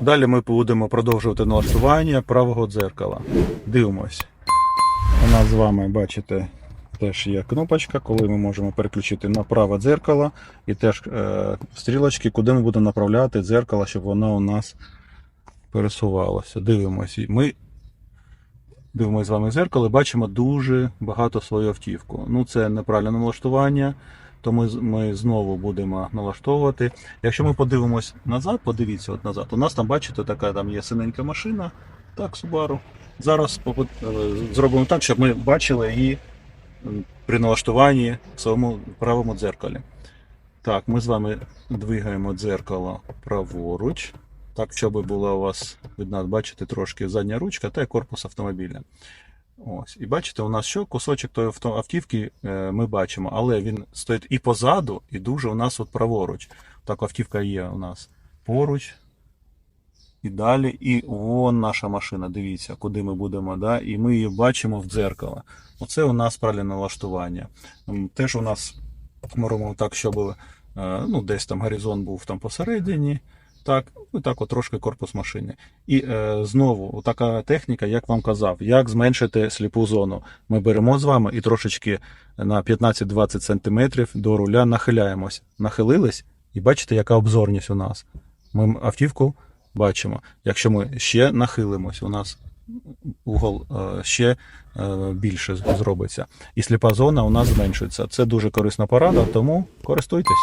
Далі ми будемо продовжувати налаштування правого дзеркала. Дивимось. У нас з вами, бачите, теж є кнопочка, коли ми можемо переключити на праве дзеркало, і теж е, стрілочки, куди ми будемо направляти дзеркало, щоб воно у нас пересувалося. Дивимось. Ми дивимося з вами в дзеркало і бачимо дуже багато свою автівку. Ну, це неправильне налаштування. То ми, ми знову будемо налаштовувати. Якщо ми подивимось назад, подивіться от назад. У нас там, бачите, така там є синенька машина. Так, Subaru. Зараз е, зробимо так, щоб ми бачили її при налаштуванні в своєму правому дзеркалі. Так, ми з вами двигаємо дзеркало праворуч. Так, щоб була у вас видна, бачите, трошки задня ручка та корпус автомобіля. Ось. І бачите, у нас що кусочок тої автівки е, ми бачимо, але він стоїть і позаду, і дуже у нас от праворуч. Так, автівка є у нас поруч. І далі, і вон наша машина. Дивіться, куди ми будемо. Да? І ми її бачимо в дзеркало. Оце у нас правильне налаштування. Теж у нас робимо так, щоб е, ну, десь там горизонт був там посередині. Так, і так от трошки корпус машини. І е, знову така техніка, як вам казав, як зменшити сліпу зону. Ми беремо з вами і трошечки на 15-20 см до руля нахиляємось. Нахилились, і бачите, яка обзорність у нас. Ми автівку бачимо. Якщо ми ще нахилимось, у нас угол е, ще е, більше зробиться. І сліпа зона у нас зменшується. Це дуже корисна порада, тому користуйтесь.